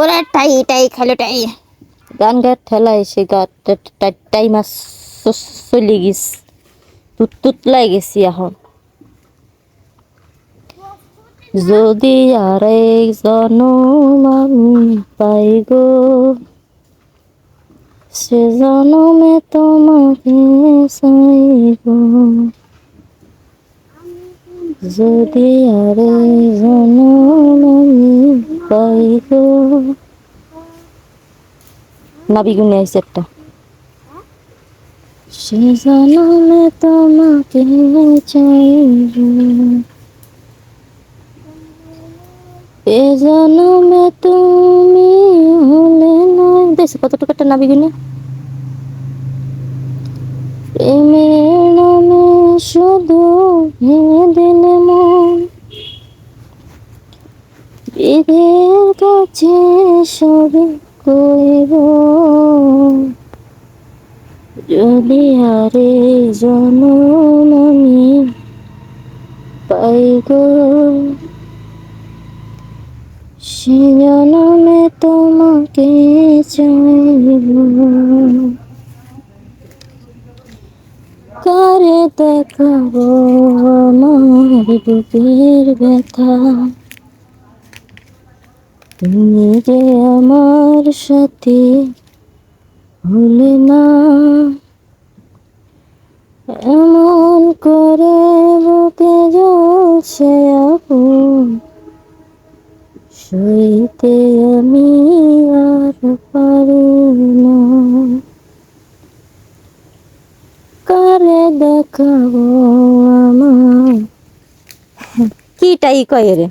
ওরা টাই টাই, খালো, টাই। গান গার ঠেলা এসে টাই মাছ চলে গেছ তুত তুতলাই গেছি এখন। যদি আর জনম আমি পাই গো, সে জনমে তোমাকে চাইব যদি আর জনম পাই গো নাবি গুনে আইছে একটা। সে জনমে তোমাকে চাইব এ জনমে তুমি হলে না। দেখছ কতটুকু একটা নাবি গুনে? প্রেমের নামে শুধু ভেঙে দিলে মন কাছে সবে কইব যদি আরে জনম আমি পাই গো, সে জনমে তোমাকে চাইব। কারে দেখাবো আমার বুকের ব্যথা? তুমি যে আমার সাথে হলে না। এমন করে বুকে জ্বলছে আপন সইতে আমি আর পারি না। কারে দেখাবো আমার? কি টাই কয় রে?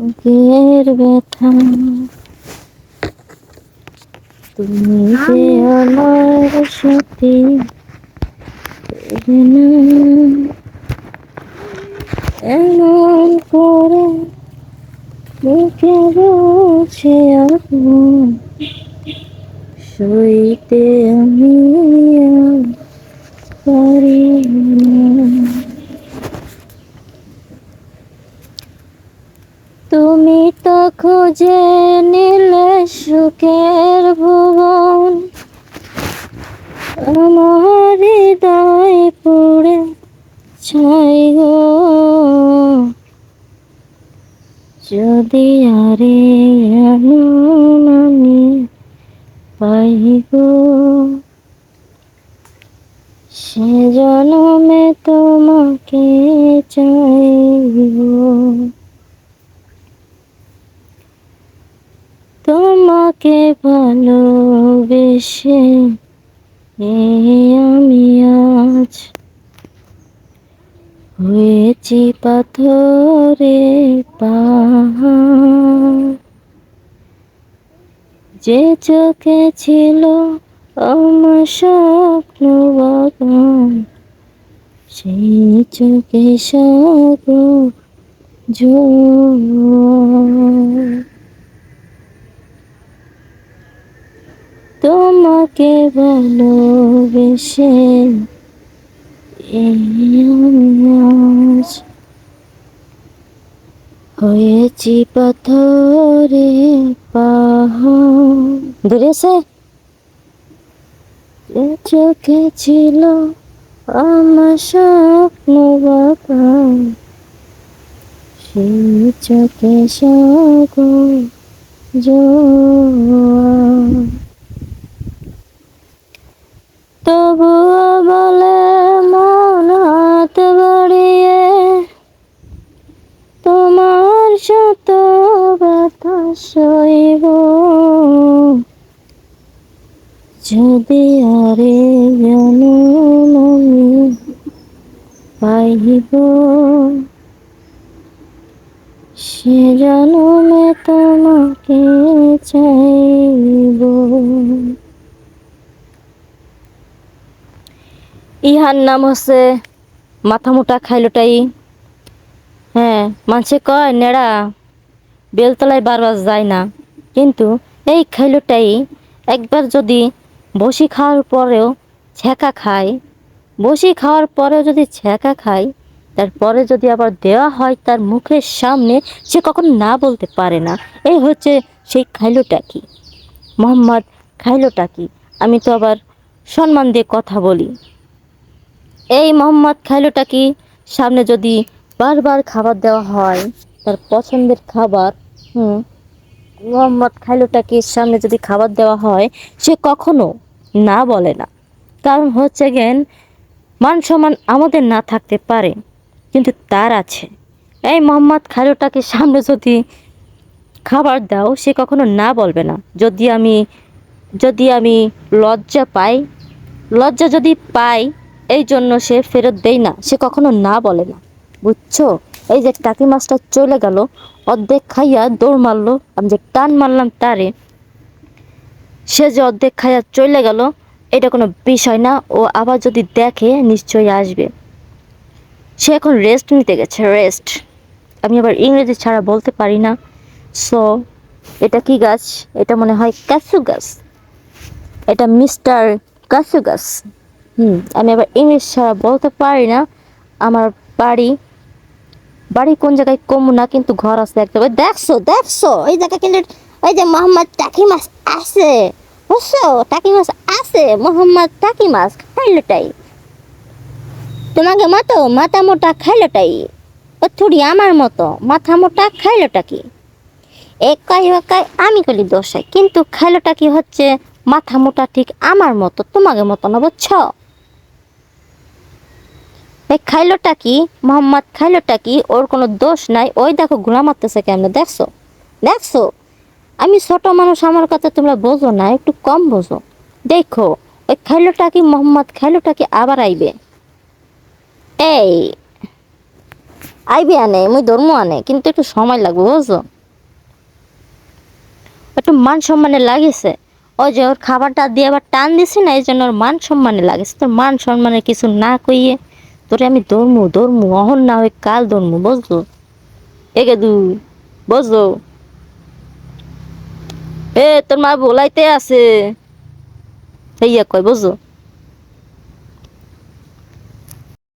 বুকের ব্যথা। তুমি যে আমার সাথে এমন করে বুকে রয়েছে আপন সইতে আমি আর পারি না তুমি তো খুঁজে নিলে সুখের ভুবন। আমার হৃদয় পড়ে ছাই যদি আরে আমি পাই গো, সে জনমে তোমাকে চাইব তোমাকে ভালোবেসে আমি আজ হয়েছি পাথরে পাহাড় যে চোখে ছিল আমার স্বপ্ন বাগান, সেই চোখে সব জোয়ার তোমাকে ভালোবেসে হয়েছি পাথরে পাহাড়। চোখে ছিল আমার স্বপ্ন বাগান সেই চোখে সাগর জোয়ার। তবুও বলে মন হাত বাড়িয়ে, তোমার শত ব্যথা সইব। যদি আরে জনম আমি পাইব, সে জনমে তোমাকে চাইব। ইহার নাম হচ্ছে মাথা মোটা খাইলোটাই। হ্যাঁ মানুষে কয়, নেড়া, বেলতলায় বারবার যায় না। কিন্তু এই খাইলোটাই একবার যদি বসি খাওয়ার পরেও ছ্যাঁকা খায়, বসি খাওয়ার পরেও যদি ছ্যাঁকা খায়, তারপরে যদি আবার দেওয়া হয় তার মুখের সামনে, সে কখন না বলতে পারে না। এই হচ্ছে সেই খাইলোটা কি? মোহাম্মদ, খাইলোটা আমি তো আবার সম্মান দিয়ে কথা বলি। এই মোহাম্মদ খাইলোটা কি? সামনে যদি বারবার খাবার দেওয়া হয়, তার পছন্দের খাবার, হুম, মোহাম্মদ খাইলোটাকে সামনে যদি খাবার দেওয়া হয়, সে কখনো না বলে না। কারণ হচ্ছে গেন, মান সম্মান আমাদের না থাকতে পারে, কিন্তু তার আছে। এই মোহাম্মদ খাইলোটাকে সামনে যদি খাবার দাও, সে কখনো না বলবে না। যদি আমি যদি আমি লজ্জা পাই, লজ্জা যদি পাই এই জন্য সে ফেরত দেই না, সে কখনো না বলে না। বুঝছ? এই যে টাকি মাছটা চলে গেল, অর্ধেক খাইয়া দৌড় মারলো, আমি যে টান মারলাম তারে, সে যে অর্ধেক খাইয়া চলে গেল, এটা কোনো বিষয় না, ও আবার যদি দেখে নিশ্চয়ই আসবে। সে এখন রেস্ট নিতে গেছে রেস্ট আমি আবার ইংরেজি ছাড়া বলতে পারি না। সো এটা কি গাছ? এটা মনে হয় কাসু গাছ। এটা মিস্টার কাসু গাছ। হুম, আমি আবার ইংলিশ ছাড়া বলতে পারি না। আমার বাড়ি বাড়ি কোন জায়গায় কম না, কিন্তু ঘর আছে একটা। দেখছ দেখছ, ওই জায়গায় কিন্তু, ওই যে মোহাম্মদ টাকি মাছ আছে। বুঝছ? টাকি মাছ আছে, মোহাম্মদ টাকি মাছ খাইলোটাই তোমাকে মতো মাথা মোটা খাইলোটাই থুড়ি আমার মতো মাথা মোটা খাইলোটা কি একাই একাই আমি কলি দোষাই কিন্তু খাইলোটা কি হচ্ছে মাথা মোটা ঠিক আমার মতো, তোমাকে মতো না, বুঝছ? এই খাইলোটা কি? মোহাম্মদ খাইলোটা কি? ওর কোনো দোষ নাই। ওই দেখো ঘোড়া মারতেছে কেমনে? দেখছ? দেখছ? আমি ছোট মানুষ, আমার কথা তোমরা বোঝো না, একটু কম বোঝো। দেখো, ওই খাইলোটা কি, মোহাম্মদ খাইলোটা কি আবার আইবে? এই, আইবে আনে, মুই ধর্ম আনে, কিন্তু একটু সময় লাগবে, বুঝছ? একটু মান সম্মানে লাগিয়েছে ওই যে ওর খাবারটা দিয়ে আবার টান দিছি না, এই জন্য ওর মান সম্মানে লাগেছে। তোর মান সম্মানে কিছু না কইয়ে তোরে আমি ধর্মু ধর্মু, অহন না হয়ে কাল ধর্মু বুঝলো একে দু বুঝলো এ, তোর মা বলাইতে আছে। এইয়া কয় বুঝলো